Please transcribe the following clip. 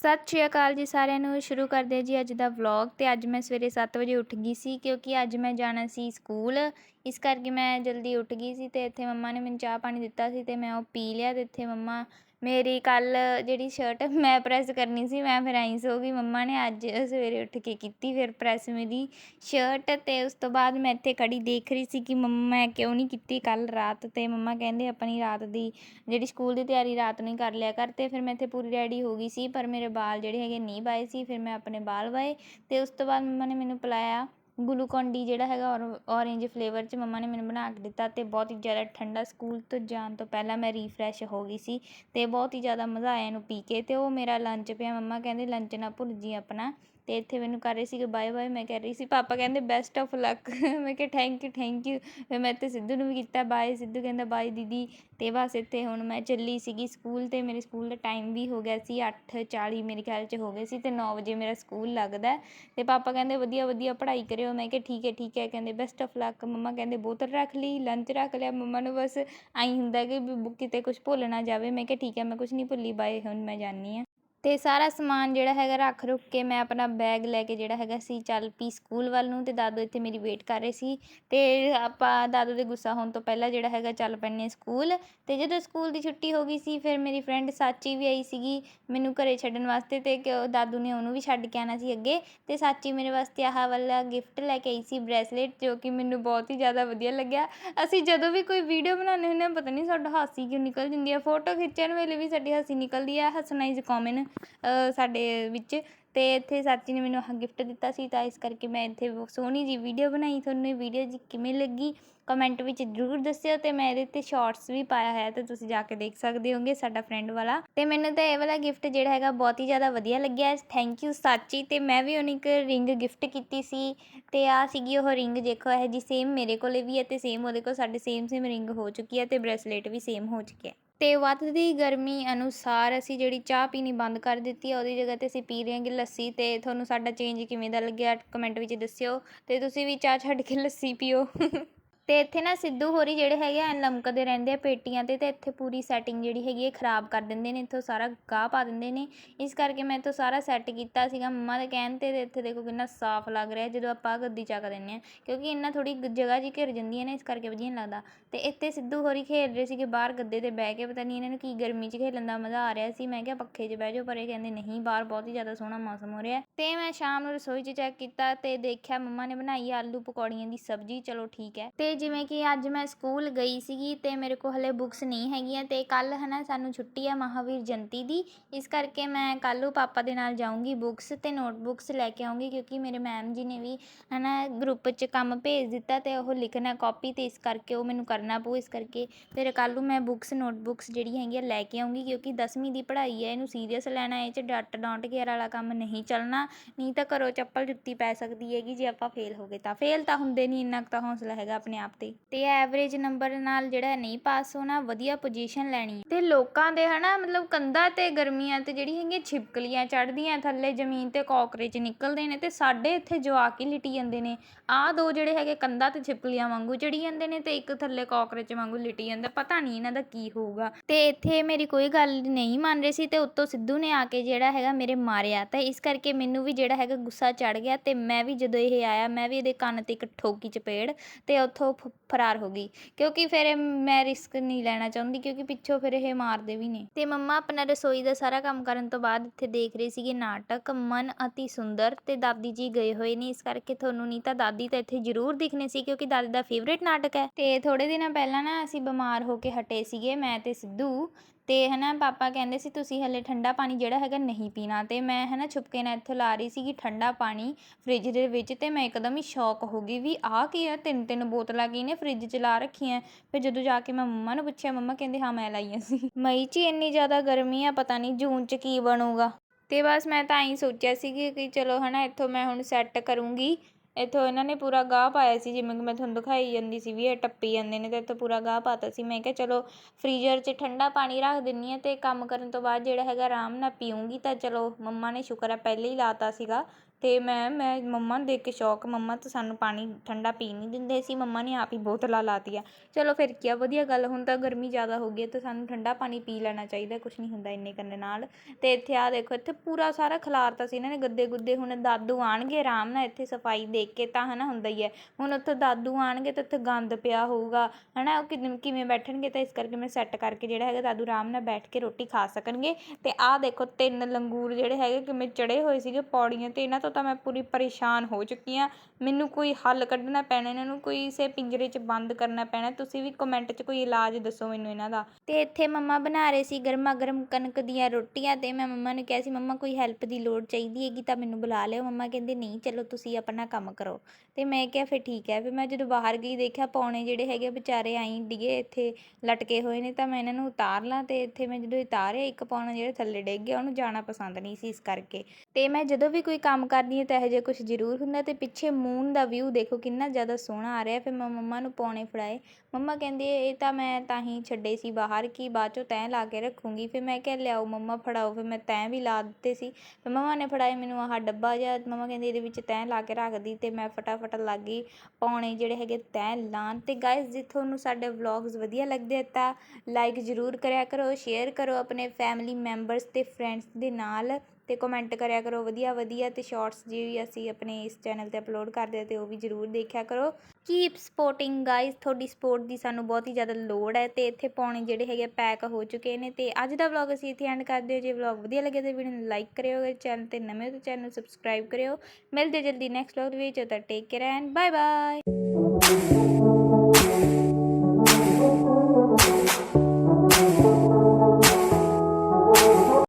ਸਤਿ ਸ਼੍ਰੀ ਅਕਾਲ ਜੀ ਸਾਰਿਆਂ ਨੂੰ, ਸ਼ੁਰੂ ਕਰਦੇ ਹਾਂ ਜੀ ਅੱਜ ਦਾ ਵਲੌਗ ਤੇ ਅੱਜ ਮੈਂ ਸਵੇਰੇ 7 ਵਜੇ ਉੱਠ ਗਈ ਸੀ ਕਿਉਂਕਿ ਅੱਜ ਮੈਂ ਜਾਣਾ ਸੀ ਸਕੂਲ। ਇਸ ਕਰਕੇ ਮੈਂ ਜਲਦੀ ਉੱਠ ਗਈ ਸੀ ਤੇ ਇੱਥੇ ਮੰਮਾ ਨੇ ਮੈਨੂੰ ਚਾਹ ਪਾਣੀ ਦਿੱਤਾ ਸੀ ਤੇ ਮੈਂ ਉਹ ਪੀ ਲਿਆ ਤੇ ਇੱਥੇ ਮੰਮਾ ਮੇਰੀ ਕੱਲ੍ਹ ਜਿਹੜੀ ਸ਼ਰਟ ਮੈਂ ਪ੍ਰੈੱਸ ਕਰਨੀ ਸੀ, ਮੈਂ ਫਿਰ ਆਈ ਸੋ ਗਈ ਮੰਮਾ ਨੇ ਅੱਜ ਸਵੇਰੇ ਉੱਠ ਕੇ ਕੀਤੀ, ਫਿਰ ਪ੍ਰੈੱਸ ਮੇਰੀ ਸ਼ਰਟ ਅਤੇ ਉਸ ਤੋਂ ਬਾਅਦ ਮੈਂ ਇੱਥੇ ਕੜੀ ਦੇਖ ਰਹੀ ਸੀ ਕਿ ਮੰਮਾ, ਮੈਂ ਕਿਉਂ ਨਹੀਂ ਕੀਤੀ ਕੱਲ੍ਹ ਰਾਤ ਅਤੇ ਮੰਮਾ ਕਹਿੰਦੇ ਆਪਣੀ ਰਾਤ ਦੀ ਜਿਹੜੀ ਸਕੂਲ ਦੀ ਤਿਆਰੀ ਰਾਤ ਨੂੰ ਹੀ ਕਰ ਲਿਆ ਕਰ ਅਤੇ ਫਿਰ ਮੈਂ ਇੱਥੇ ਪੂਰੀ ਰੈਡੀ ਹੋ ਗਈ ਸੀ, ਪਰ ਮੇਰੇ ਵਾਲ ਜਿਹੜੇ ਹੈਗੇ ਨਹੀਂ ਵਾਏ ਸੀ, ਫਿਰ ਮੈਂ ਆਪਣੇ ਵਾਲ ਵਾਏ ਅਤੇ ਉਸ ਤੋਂ ਬਾਅਦ ਮੰਮਾ ਨੇ ਮੈਨੂੰ ਪਿਲਾਇਆ। ਗਲੂਕੋਨ ਡੀ ਜਿਹੜਾ ਹੈਗਾ ਔਰੇਂਜ ਫਲੇਵਰ 'ਚ ਮੰਮਾ ਨੇ ਮੈਨੂੰ ਬਣਾ ਕੇ ਦਿੱਤਾ ਅਤੇ ਬਹੁਤ ਹੀ ਜ਼ਿਆਦਾ ਠੰਡਾ ਸਕੂਲ ਤੋਂ ਜਾਣ ਤੋਂ ਪਹਿਲਾਂ ਮੈਂ ਰੀਫਰੈਸ਼ ਹੋ ਗਈ ਸੀ ਅਤੇ ਬਹੁਤ ਹੀ ਜ਼ਿਆਦਾ ਮਜ਼ਾ ਆਇਆ ਇਹਨੂੰ ਪੀ ਕੇ ਅਤੇ ਉਹ ਮੇਰਾ ਲੰਚ ਪਿਆ ਮੰਮਾ ਕਹਿੰਦੇ ਲੰਚ ਨਾ ਭੁੱਲ ਜੀ ਆਪਣਾ। ਅਤੇ ਇੱਥੇ ਮੈਨੂੰ ਕਰ ਰਹੇ ਸੀਗੇ ਬਾਏ ਬਾਏ ਮੈਂ ਕਹਿ ਰਹੀ ਸੀ, ਪਾਪਾ ਕਹਿੰਦੇ ਬੈਸਟ ਆਫ ਲੱਕ ਮੈਂ ਕਿਹਾ ਥੈਂਕ ਯੂ ਥੈਂਕ ਯੂ ਫਿਰ ਮੈਂ ਇੱਥੇ ਸਿੱਧੂ ਨੂੰ ਵੀ ਕੀਤਾ ਬਾਏ ਸਿੱਧੂ ਕਹਿੰਦਾ ਬਾਏ ਦੀਦੀ ਅਤੇ ਬਸ ਇੱਥੇ ਹੁਣ ਮੈਂ ਚੱਲੀ ਸੀਗੀ ਸਕੂਲ ਅਤੇ ਮੇਰੇ ਸਕੂਲ ਦਾ ਟਾਈਮ ਵੀ ਹੋ ਗਿਆ ਸੀ 8:40 ਮੇਰੇ ਖਿਆਲ 'ਚ ਹੋ ਗਏ ਸੀ ਅਤੇ ਨੌ ਵਜੇ ਮੇਰਾ ਸਕੂਲ ਲੱਗਦਾ ਅਤੇ ਪਾਪਾ ਕਹਿੰਦੇ, ਵਧੀਆ ਵਧੀਆ, ਪੜ੍ਹਾਈ ਕਰਿਓ। ਮੈਂ ਕਿਹਾ, ਠੀਕ ਹੈ ਠੀਕ ਹੈ। ਕਹਿੰਦੇ ਬੈਸਟ ਆਫ ਲੱਕ ਮੰਮਾ ਕਹਿੰਦੇ, ਬੋਤਲ ਰੱਖ ਲਈ ਲੰਚ ਰੱਖ ਲਿਆ। ਮੰਮਾ ਨੂੰ ਬਸ ਆਈ ਹੁੰਦਾ ਕਿ ਵੀ ਕਿਤੇ ਕੁਝ ਭੁੱਲ ਨਾ ਜਾਵੇ। ਮੈਂ ਕਿਹਾ, ਠੀਕ ਹੈ, ਮੈਂ ਕੁਝ ਨਹੀਂ ਭੁੱਲੀ ਬਾਏ ਹੁਣ ਮੈਂ ਜਾਂਦੀ ਹਾਂ। ਅਤੇ ਸਾਰਾ ਸਮਾਨ ਜਿਹੜਾ ਹੈਗਾ ਰੱਖ ਰੁੱਖ ਕੇ ਮੈਂ ਆਪਣਾ ਬੈਗ ਲੈ ਕੇ ਜਿਹੜਾ ਹੈਗਾ ਸੀ, ਚੱਲ ਪਈ ਸਕੂਲ ਵੱਲ ਨੂੰ ਅਤੇ ਦਾਦੂ ਇੱਥੇ ਮੇਰੀ ਵੇਟ ਕਰ ਰਹੇ ਸੀ। ਅਤੇ ਆਪਾਂ ਦਾਦੂ ਦੇ ਗੁੱਸਾ ਹੋਣ ਤੋਂ ਪਹਿਲਾਂ ਜਿਹੜਾ ਹੈਗਾ ਚੱਲ ਪੈਂਦੇ ਸਕੂਲ। ਅਤੇ ਜਦੋਂ ਸਕੂਲ ਦੀ ਛੁੱਟੀ ਹੋ ਗਈ ਸੀ, ਫਿਰ ਮੇਰੀ ਫਰੈਂਡ ਸਾਚੀ ਵੀ ਆਈ ਸੀਗੀ ਮੈਨੂੰ ਘਰ ਛੱਡਣ ਵਾਸਤੇ ਅਤੇ ਕਿ ਦਾਦੂ ਨੇ ਉਹਨੂੰ ਵੀ ਛੱਡ ਕੇ ਆਉਣਾ ਸੀ ਅੱਗੇ। ਅਤੇ ਸਾਚੀ ਮੇਰੇ ਵਾਸਤੇ ਆਹ ਵਾਲਾ ਗਿਫਟ ਲੈ ਕੇ ਆਈ ਸੀ ਬ੍ਰੈਸਲੇਟ ਜੋ ਕਿ ਮੈਨੂੰ ਬਹੁਤ ਹੀ ਜ਼ਿਆਦਾ ਵਧੀਆ ਲੱਗਿਆ। ਅਸੀਂ ਜਦੋਂ ਵੀ ਕੋਈ ਵੀਡੀਓ ਬਣਾਉਂਦੇ ਹੁੰਦੇ ਹਾਂ, ਪਤਾ ਨਹੀਂ ਸਾਡਾ ਹਾਸੀ ਕਿਉਂ ਨਿਕਲ ਜਾਂਦੀ ਹੈ ਫੋਟੋ ਖਿੱਚਣ ਵੇਲੇ ਵੀ ਸਾਡੀ ਹਾਸੀ ਨਿਕਲਦੀ ਹੈ ਹੱਸਣਾ ਇਜ਼ ਕਾਮਨ ਸਾਡੇ ਵਿੱਚ। ਅਤੇ ਇੱਥੇ ਸਾਚੀ ਨੇ ਮੈਨੂੰ ਆਹ ਗਿਫਟ ਦਿੱਤਾ ਸੀ, ਤਾਂ ਇਸ ਕਰਕੇ ਮੈਂ ਇੱਥੇ ਸੋਹਣੀ ਜਿਹੀ ਵੀਡੀਓ ਬਣਾਈ। ਤੁਹਾਨੂੰ ਇਹ ਵੀਡੀਓ ਜੀ ਕਿਵੇਂ ਲੱਗੀ? ਕਮੈਂਟ ਵਿੱਚ ਜ਼ਰੂਰ ਦੱਸਿਓ ਅਤੇ ਮੈਂ ਇਹਦੇ ਤੇ ਸ਼ਾਰਟਸ ਵੀ ਪਾਇਆ ਹੈ ਅਤੇ ਤੁਸੀਂ ਜਾ ਕੇ ਦੇਖ ਸਕਦੇ ਹੋਗੇ ਸਾਡਾ ਫਰੈਂਡ ਵਾਲਾ। ਅਤੇ ਮੈਨੂੰ ਤਾਂ ਇਹ ਵਾਲਾ ਗਿਫਟ ਜਿਹੜਾ ਹੈਗਾ ਬਹੁਤ ਹੀ ਜ਼ਿਆਦਾ ਵਧੀਆ ਲੱਗਿਆ। ਥੈਂਕ ਯੂ ਸਾਚੀ ਅਤੇ ਮੈਂ ਵੀ ਉਹਨੂੰ ਇੱਕ ਰਿੰਗ ਗਿਫਟ ਕੀਤੀ ਸੀ। ਅਤੇ ਆ ਸੀਗੀ ਉਹ ਰਿੰਗ ਦੇਖੋ, ਇਹ ਜੀ ਸੇਮ ਮੇਰੇ ਕੋਲੇ ਵੀ ਹੈ ਅਤੇ ਸੇਮ ਉਹਦੇ ਕੋਲ, ਸਾਡੇ ਸੇਮ ਸੇਮ ਰਿੰਗ ਹੋ ਚੁੱਕੀ ਹੈ ਅਤੇ ਬ੍ਰੈਸਲੇਟ ਵੀ ਸੇਮ ਹੋ ਚੁੱਕਿਆ ਅਤੇ ਵੱਧਦੀ ਗਰਮੀ ਅਨੁਸਾਰ ਅਸੀਂ ਜਿਹੜੀ ਚਾਹ ਪੀਣੀ ਬੰਦ ਕਰ ਦਿੱਤੀ ਆ, ਉਹਦੀ ਜਗ੍ਹਾ ਤੇ ਅਸੀਂ ਪੀ ਰਹੇ ਹਾਂਗੇ ਲੱਸੀ ਅਤੇ ਤੁਹਾਨੂੰ ਸਾਡਾ ਚੇਂਜ ਕਿਵੇਂ ਦਾ ਲੱਗਿਆ? ਕਮੈਂਟ ਵਿੱਚ ਦੱਸਿਓ ਅਤੇ ਤੁਸੀਂ ਵੀ ਚਾਹ ਛੱਡ ਕੇ ਲੱਸੀ ਪੀਓ। ਅਤੇ ਇੱਥੇ ਨਾ ਸਿੱਧੂ ਹੋਰੀ ਜਿਹੜੇ ਹੈਗੇ ਆ ਲਮਕਦੇ ਰਹਿੰਦੇ ਆ ਪੇਟੀਆਂ ਤੇ ਅਤੇ ਇੱਥੇ ਪੂਰੀ ਸੈਟਿੰਗ ਜਿਹੜੀ ਹੈਗੀ ਹੈ ਖਰਾਬ ਕਰ ਦਿੰਦੇ ਨੇ, ਇੱਥੋਂ ਸਾਰਾ ਗਾਹ ਪਾ ਦਿੰਦੇ ਨੇ। ਇਸ ਕਰਕੇ ਮੈਂ ਇੱਥੋਂ ਸਾਰਾ ਸੈੱਟ ਕੀਤਾ ਸੀਗਾ, ਮੰਮਾ ਦੇ ਕਹਿਣ ਤੇ ਅਤੇ ਇੱਥੇ ਦੇਖੋ ਕਿੰਨਾ ਸਾਫ਼ ਲੱਗ ਰਿਹਾ, ਜਦੋਂ ਆਪਾਂ ਗੱਦੀ ਚੱਕ ਦਿੰਦੇ ਹਾਂ ਕਿਉਂਕਿ ਇਹਨਾਂ ਥੋੜ੍ਹੀ ਜਗ੍ਹਾ ਜੀ ਘਿਰ ਜਾਂਦੀ ਹੈ ਨਾ, ਇਸ ਕਰਕੇ ਵਧੀਆ ਨਹੀਂ ਲੱਗਦਾ। ਅਤੇ ਇੱਥੇ ਸਿੱਧੂ ਹੋਰੀ ਖੇਡ ਰਹੇ ਸੀਗੇ ਬਾਹਰ ਗੱਦੇ ਤੇ ਬਹਿ ਕੇ, ਪਤਾ ਨਹੀਂ ਇਹਨਾਂ ਨੂੰ ਕੀ ਗਰਮੀ 'ਚ ਖੇਲਣ ਦਾ ਮਜ਼ਾ ਆ ਰਿਹਾ ਸੀ। ਮੈਂ ਕਿਹਾ ਪੱਖੇ 'ਚ ਬਹਿ ਜਾਓ, ਪਰ ਇਹ ਕਹਿੰਦੇ ਨਹੀਂ, ਬਾਹਰ ਬਹੁਤ ਹੀ ਜ਼ਿਆਦਾ ਸੋਹਣਾ ਮੌਸਮ ਹੋ ਰਿਹਾ। ਅਤੇ ਮੈਂ ਸ਼ਾਮ ਨੂੰ ਰਸੋਈ 'ਚ ਚੈੱਕ ਕੀਤਾ ਅਤੇ ਦੇਖਿਆ ਮੰਮਾ ਨੇ ਬਣਾਈ ਆਲੂ ਪਕੌੜੀਆਂ ਦੀ ਸਬਜ਼ੀ, ਚਲੋ ਠੀਕ ਹੈ। ਅਤੇ ਜਿਵੇਂ ਕਿ ਅੱਜ ਮੈਂ ਸਕੂਲ ਗਈ ਸੀਗੀ ਅਤੇ ਮੇਰੇ ਕੋਲ ਹਲੇ ਬੁੱਕਸ ਨਹੀਂ ਹੈਗੀਆਂ ਅਤੇ ਕੱਲ੍ਹ ਹੈ ਨਾ ਸਾਨੂੰ ਛੁੱਟੀ ਆ ਮਹਾਂਵੀਰ ਜਯੰਤੀ ਦੀ, ਇਸ ਕਰਕੇ ਮੈਂ ਕੱਲ੍ਹ ਨੂੰ ਪਾਪਾ ਦੇ ਨਾਲ ਜਾਊਂਗੀ ਬੁੱਕਸ ਅਤੇ ਨੋਟਬੁੱਕਸ ਲੈ ਕੇ ਆਊਂਗੀ ਕਿਉਂਕਿ ਮੇਰੇ ਮੈਮ ਜੀ ਨੇ ਵੀ ਹੈ ਨਾ ਗਰੁੱਪ 'ਚ ਕੰਮ ਭੇਜ ਦਿੱਤਾ ਅਤੇ ਉਹ ਲਿਖਣਾ ਕਾਪੀ ਤੇ ਇਸ ਕਰਕੇ ਉਹ ਮੈਨੂੰ ਕਰਨਾ ਪਊ, ਇਸ ਕਰਕੇ ਫਿਰ ਕੱਲ੍ਹ ਨੂੰ ਮੈਂ ਬੁੱਕਸ, ਨੋਟਬੁੱਕਸ ਜਿਹੜੀ ਹੈਗੀਆਂ ਲੈ ਕੇ ਆਊਂਗੀ ਕਿਉਂਕਿ 10ਵੀਂ ਦੀ ਪੜ੍ਹਾਈ ਹੈ ਇਹਨੂੰ ਸੀਰੀਅਸ ਲੈਣਾ ਇਹ 'ਚ ਡੱਟ ਡਾਂਟ ਕੇਅਰ ਵਾਲਾ ਕੰਮ ਨਹੀਂ ਚੱਲਣਾ, ਨਹੀਂ ਤਾਂ ਘਰੋਂ ਚੱਪਲ ਜੁੱਤੀ ਪੈ ਸਕਦੀ ਹੈਗੀ ਜੇ ਆਪਾਂ ਫੇਲ ਹੋ ਗਏ ਤਾਂ। ਫੇਲ ਤਾਂ ਹੁੰਦੇ ਨਹੀਂ ਇੰਨਾ ਕੁ ਤਾਂ ਹੌਂਸਲਾ ਹੈਗਾ ਆਪਣੇ ਆਪ ਤੇ। ਤੇ ਐਵਰੇਜ ਨੰਬਰ ਨਾਲ ਜਿਹੜਾ ਨਹੀਂ ਪਾਸ ਹੋਣਾ, ਵਧੀਆ ਪੋਜੀਸ਼ਨ ਲੈਣੀ ਤੇ ਲੋਕਾਂ ਦੇ ਹਨਾ, ਮਤਲਬ ਕੰਧਾਂ ਤੇ ਗਰਮੀਆਂ ਤੇ ਜਿਹੜੀ ਹੈਗੀਆਂ ਛਿਪਕਲੀਆਂ ਚੜਦੀਆਂ ਥੱਲੇ ਜ਼ਮੀਨ ਤੇ ਕਾਕਰੋਚ ਨਿਕਲਦੇ ਨੇ ਤੇ ਸਾਡੇ ਇੱਥੇ ਜਵਾਕ ਹੀ ਲਿਟੀ ਜਾਂਦੇ ਨੇ। ਆਹ ਦੋ ਜਿਹੜੇ ਹੈਗੇ ਕੰਧਾਂ ਤੇ ਛਿਪਕਲੀਆਂ ਵਾਂਗੂ ਚੜੀ ਜਾਂਦੇ ਨੇ ਤੇ ਇੱਕ ਥੱਲੇ ਕਾਕਰੋਚ ਵਾਂਗੂ ਲਿਟੀ ਜਾਂਦਾ। ਪਤਾ ਨਹੀਂ ਇਹਨਾਂ ਦਾ ਕੀ ਹੋਊਗਾ। ਤੇ ਇੱਥੇ ਮੇਰੀ ਕੋਈ ਗੱਲ ਨਹੀਂ ਮੰਨ ਰਹੀ ਸੀ ਤੇ ਉੱਤੋਂ ਸਿੱਧੂ ਨੇ ਆ ਕੇ ਜਿਹੜਾ ਹੈਗਾ ਮੇਰੇ ਮਾਰਿਆ ਤਾਂ ਇਸ ਕਰਕੇ ਮੈਨੂੰ ਵੀ ਜਿਹੜਾ ਹੈਗਾ ਗੁੱਸਾ ਚੜ ਗਿਆ ਤੇ ਮੈਂ ਵੀ ਜਦੋਂ ਇਹ ਆਇਆ, ਮੈਂ ਵੀ ਇਹਦੇ ਕੰਨ ਤੇ ਇੱਕ ਠੋਕੀ ਚਪੇੜ ਤੇ ਉੱਥੋਂ ਫਰਾਰ ਹੋ ਗਈ। ਕਿਉਂਕਿ ਫਿਰ ਮੈਂ ਰਿਸਕ ਨਹੀਂ ਲੈਣਾ ਚਾਹੁੰਦੀ ਕਿਉਂਕਿ ਪਿੱਛੋਂ ਫਿਰ ਇਹ ਮਾਰਦੇ ਵੀ ਨੇ। ਤੇ ਮੰਮਾ ਆਪਣਾ ਰਸੋਈ ਦਾ ਸਾਰਾ ਕੰਮ ਕਰਨ ਤੋਂ ਬਾਅਦ ਇੱਥੇ ਦੇਖ ਰਹੇ ਸੀਗੇ ਨਾਟਕ ਮਨ ਅਤੀ ਸੁੰਦਰ ਤੇ ਦਾਦੀ ਜੀ ਗਏ ਹੋਏ ਨੇ। ਇਸ ਕਰਕੇ ਤੁਹਾਨੂੰ ਨਹੀਂ ਤਾਂ ਦਾਦੀ ਤਾਂ ਇੱਥੇ ਜ਼ਰੂਰ ਦਿਖਨੇ ਸੀ ਕਿਉਂਕਿ ਦਾਦੀ ਦਾ ਫੇਵਰੇਟ ਨਾਟਕ ਹੈ। ਤੇ ਥੋੜੇ ਦਿਨਾਂ ਪਹਿਲਾਂ ਨਾ ਅਸੀਂ ਬਿਮਾਰ ਹੋ ਕੇ ਹਟੇ ਸੀਗੇ ਮੈਂ ਤੇ ਸਿੱਧੂ। ਅਤੇ ਹੈ ਨਾ ਪਾਪਾ ਕਹਿੰਦੇ ਸੀ, ਤੁਸੀਂ ਹਲੇ ਠੰਡਾ ਪਾਣੀ ਜਿਹੜਾ ਹੈਗਾ ਨਹੀਂ ਪੀਣਾ। ਅਤੇ ਮੈਂ ਹੈ ਨਾ ਛੁਪਕੇ ਨਾਲ ਇੱਥੋਂ ਲਾ ਰਹੀ ਸੀਗੀ ਠੰਡਾ ਪਾਣੀ ਫਰਿੱਜ ਦੇ ਵਿੱਚ ਅਤੇ ਮੈਂ ਇੱਕਦਮ ਹੀ ਸ਼ੌਕ ਹੋ ਗਈ ਵੀ ਆਹ ਕੀ ਆ, ਤਿੰਨ ਤਿੰਨ ਬੋਤਲਾਂ ਕੀ ਨੇ ਫ੍ਰਿਜ 'ਚ ਲਾ ਰੱਖੀਆਂ। ਫਿਰ ਜਦੋਂ ਜਾ ਕੇ ਮੈਂ ਮੰਮਾ ਨੂੰ ਪੁੱਛਿਆ, ਮੰਮਾ ਕਹਿੰਦੇ, ਹਾਂ, ਮੈਂ ਲਾਈਆਂ ਸੀ। ਮਈ 'ਚ ਇੰਨੀ ਜ਼ਿਆਦਾ ਗਰਮੀ ਆ, ਪਤਾ ਨਹੀਂ ਜੂਨ 'ਚ ਕੀ ਬਣੂਗਾ। ਅਤੇ ਬਸ ਮੈਂ ਤਾਂ ਐਂ ਸੋਚਿਆ ਸੀ ਕਿ ਚਲੋ ਹੈ ਨਾ ਇੱਥੋਂ ਮੈਂ ਹੁਣ ਸੈੱਟ ਕਰੂੰਗੀ। ਇੱਥੋਂ ਇਹਨਾਂ ਨੇ ਪੂਰਾ ਗਾਹ ਪਾਇਆ ਸੀ, ਜਿਵੇਂ ਕਿ ਮੈਂ ਤੁਹਾਨੂੰ ਦਿਖਾਈ ਜਾਂਦੀ ਸੀ ਵੀ ਇਹ ਟੱਪੀ ਜਾਂਦੇ ਨੇ ਤੇ ਇੱਥੋਂ ਪੂਰਾ ਗਾਹ ਪਾਤਾ ਸੀ। ਮੈਂ ਕਿਹਾ ਚਲੋ ਫ੍ਰੀਜ਼ਰ 'ਚ ਠੰਡਾ ਪਾਣੀ ਰੱਖ ਦਿੰਦੀ ਹਾਂ ਤੇ ਕੰਮ ਕਰਨ ਤੋਂ ਬਾਅਦ ਜਿਹੜਾ ਹੈਗਾ ਆਰਾਮ ਨਾਲ ਪੀਊਂਗੀ ਤਾਂ ਚਲੋ ਮੰਮਾ ਨੇ ਸ਼ੁਕਰ ਹੈ ਪਹਿਲਾਂ ਹੀ ਲਾਤਾ ਸੀਗਾ। ਅਤੇ ਮੈਂ ਮੈਂ ਮੰਮਾ ਨੂੰ ਦੇਖ ਕੇ ਸ਼ੌਕ, ਮੰਮਾ ਤਾਂ ਸਾਨੂੰ ਪਾਣੀ ਠੰਡਾ ਪੀਣ ਨਹੀਂ ਦਿੰਦੇ ਸੀ, ਮੰਮਾ ਨੇ ਆਪ ਹੀ ਬੋਤਲਾਂ ਲਾਤੀਆਂ ਚਲੋ ਫਿਰ ਕੀ ਆ, ਵਧੀਆ ਗੱਲ, ਹੁਣ ਤਾਂ ਗਰਮੀ ਜ਼ਿਆਦਾ ਹੋ ਗਈ ਹੈ, ਤਾਂ ਸਾਨੂੰ ਠੰਡਾ ਪਾਣੀ ਪੀ ਲੈਣਾ ਚਾਹੀਦਾ, ਕੁਛ ਨਹੀਂ ਹੁੰਦਾ ਇੰਨੇ ਕਰਨ ਨਾਲ। ਅਤੇ ਇੱਥੇ ਆਹ ਦੇਖੋ, ਇੱਥੇ ਪੂਰਾ ਸਾਰਾ ਖਿਲਾਰਤਾ ਸੀ ਇਹਨਾਂ ਨੇ ਗੱਦੇ ਗੁੱਦੇ ਹੁਣ ਦਾਦੂ ਆਉਣਗੇ ਆਰਾਮ ਨਾਲ ਇੱਥੇ ਸਫ਼ਾਈ ਦੇਖ ਕੇ ਤਾਂ ਹੈ ਨਾ ਹੁੰਦਾ ਹੀ ਹੈ। ਹੁਣ ਉੱਥੇ ਦਾਦੂ ਆਉਣਗੇ ਤਾਂ ਉੱਥੇ ਗੰਦ ਪਿਆ ਹੋਊਗਾ ਹੈ ਨਾ ਉਹ ਕਿਵੇਂ ਕਿਵੇਂ ਬੈਠਣਗੇ ਤਾਂ ਇਸ ਕਰਕੇ ਮੈਂ ਸੈੱਟ ਕਰਕੇ ਜਿਹੜਾ ਹੈਗਾ ਦਾਦੂ ਆਰਾਮ ਨਾਲ ਬੈਠ ਕੇ ਰੋਟੀ ਖਾ ਸਕਣਗੇ। ਅਤੇ ਆਹ ਦੇਖੋ ਤਿੰਨ ਲੰਗੂਰ ਜਿਹੜੇ ਹੈਗੇ, ਕਿਵੇਂ ਚੜ੍ਹੇ ਹੋਏ ਸੀਗੇ ਪੌੜੀਆਂ 'ਤੇ, ਇਹਨਾਂ ਤੋਂ ਤਾਂ ਮੈਂ ਪੂਰੀ ਪਰੇਸ਼ਾਨ ਹੋ ਚੁੱਕੀ ਹਾਂ। ਮੈਨੂੰ ਕੋਈ ਹੱਲ ਕੱਢਣਾ ਪੈਣਾ, ਇਹਨਾਂ ਨੂੰ ਕੋਈ ਇਸੇ ਪਿੰਜਰੇ 'ਚ ਬੰਦ ਕਰਨਾ ਪੈਣਾ। ਤੁਸੀਂ ਵੀ ਕਮੈਂਟ 'ਚ ਕੋਈ ਇਲਾਜ ਦੱਸੋ ਮੈਨੂੰ ਇਹਨਾਂ ਦਾ। ਅਤੇ ਇੱਥੇ ਮੰਮਾ ਬਣਾ ਰਹੇ ਸੀ ਗਰਮਾ ਗਰਮ ਕਣਕ ਦੀਆਂ ਰੋਟੀਆਂ ਅਤੇ ਮੈਂ ਮੰਮਾ ਨੂੰ ਕਿਹਾ ਸੀ, ਮੰਮਾ ਕੋਈ ਹੈਲਪ ਦੀ ਲੋੜ ਚਾਹੀਦੀ ਹੈਗੀ ਤਾਂ ਮੈਨੂੰ ਬੁਲਾ ਲਿਓ। ਮੰਮਾ ਕਹਿੰਦੇ, ਨਹੀਂ, ਚਲੋ ਤੁਸੀਂ ਆਪਣਾ ਕੰਮ ਕਰੋ। ਤੇ ਮੈਂ ਕਿਹਾ, ਫਿਰ ਠੀਕ ਹੈ। ਫਿਰ ਮੈਂ ਜਦੋਂ ਬਾਹਰ ਗਈ, ਦੇਖਿਆ ਪੌਣੇ ਜਿਹੜੇ ਹੈਗੇ ਵਿਚਾਰੇ ਆਈ ਡਿੱਗੇ, ਇੱਥੇ ਲਟਕੇ ਹੋਏ ਨੇ ਤਾਂ ਮੈਂ ਇਹਨਾਂ ਨੂੰ ਉਤਾਰ ਲਾਂ ਤੇ ਇੱਥੇ ਮੈਂ ਜਦੋਂ ਉਤਾਰਿਆ, ਇੱਕ ਪੌਣਾ ਜਿਹੜਾ ਥੱਲੇ ਡਿੱਗ ਗਿਆ, ਉਹਨੂੰ ਜਾਣਾ ਪਸੰਦ ਨਹੀਂ ਸੀ ਇਸ ਕਰਕੇ। ਤੇ ਮੈਂ ਜਦੋਂ ਵੀ ਕੋਈ ਕੰਮ ਕਰ ਕਰਦੀ ਹਾਂ ਤਾਂ ਇਹੋ ਜਿਹਾ ਕੁਛ ਜ਼ਰੂਰ ਹੁੰਦਾ ਅਤੇ ਪਿੱਛੇ ਮੂਨ ਦਾ ਵਿਊ ਦੇਖੋ, ਕਿੰਨਾ ਜ਼ਿਆਦਾ ਸੋਹਣਾ ਆ ਰਿਹਾ ਫਿਰ ਮੈਂ ਮੰਮਾ ਨੂੰ ਪੌਣੇ ਫੜਾਏ। ਮੰਮਾ ਕਹਿੰਦੇ, ਇਹ ਤਾਂ ਮੈਂ ਤਾਂ ਹੀ ਛੱਡੇ ਸੀ ਬਾਹਰ ਕਿ ਬਾਅਦ 'ਚੋਂ ਤੈਅ ਲਾ ਕੇ ਰੱਖੂੰਗੀ। ਫਿਰ ਮੈਂ ਕਿਹਾ, ਲਿਆਓ ਮੰਮਾ, ਫੜਾਓ। ਫਿਰ ਮੈਂ ਤੈਅ ਵੀ ਲਾ ਦਿੱਤੇ ਸੀ। ਫਿਰ ਮੰਮਾ ਨੇ ਫੜਾਏ ਮੈਨੂੰ ਆਹ ਡੱਬਾ ਜਿਹਾ। ਮੰਮਾ ਕਹਿੰਦੇ, ਇਹਦੇ ਵਿੱਚ ਤੈਅ ਲਾ ਕੇ ਰੱਖਦੀ ਅਤੇ ਮੈਂ ਫਟਾਫਟ ਲੱਗ ਗਈ ਪੌਣੇ ਜਿਹੜੇ ਹੈਗੇ ਤੈਅ ਲਾਉਣ। ਅਤੇ ਗਾਇਜ਼ ਜੇ ਤੁਹਾਨੂੰ ਸਾਡੇ ਵਲੋਗਸ ਵਧੀਆ ਲੱਗਦੇ ਤਾਂ ਲਾਈਕ ਜ਼ਰੂਰ ਕਰਿਆ ਕਰੋ ਸ਼ੇਅਰ ਕਰੋ ਆਪਣੇ ਫੈਮਿਲੀ ਮੈਂਬਰਸ ਅਤੇ ਫਰੈਂਡਸ ਦੇ ਨਾਲ। ਅਤੇ ਕਮੈਂਟ ਕਰਿਆ ਕਰੋ ਵਧੀਆ ਵਧੀਆ ਅਤੇ ਸ਼ਾਰਟਸ ਜੇ ਵੀ ਅਸੀਂ ਆਪਣੇ ਇਸ ਚੈਨਲ 'ਤੇ ਅਪਲੋਡ ਕਰਦੇ ਹਾਂ ਅਤੇ ਉਹ ਵੀ ਜ਼ਰੂਰ ਦੇਖਿਆ ਕਰੋ। ਕੀਪ ਸਪੋਰਟਿੰਗ ਗਾਇਜ਼ ਤੁਹਾਡੀ ਸਪੋਰਟ ਦੀ ਸਾਨੂੰ ਬਹੁਤ ਹੀ ਜ਼ਿਆਦਾ ਲੋੜ ਹੈ ਅਤੇ ਇੱਥੇ ਪੌਣੇ ਜਿਹੜੇ ਹੈਗੇ ਪੈਕ ਹੋ ਚੁੱਕੇ ਨੇ ਅਤੇ ਅੱਜ ਦਾ ਵਲੌਗ ਅਸੀਂ ਇੱਥੇ ਐਂਡ ਕਰਦੇ ਹਾਂ। ਜੇ ਵਲੌਗ ਵਧੀਆ ਲੱਗਿਆ ਤਾਂ ਵੀਡੀਓ ਨੂੰ ਲਾਈਕ ਕਰਿਓ, ਅਗਰ ਚੈਨਲ 'ਤੇ ਨਵੇਂ ਹੋ ਤਾਂ ਚੈਨਲ ਨੂੰ ਸਬਸਕ੍ਰਾਈਬ ਕਰਿਓ। ਮਿਲਦੇ ਜਲਦੀ ਨੈਕਸਟ ਵਲੌਗ ਵਿੱਚ ਤਾਂ take care and bye bye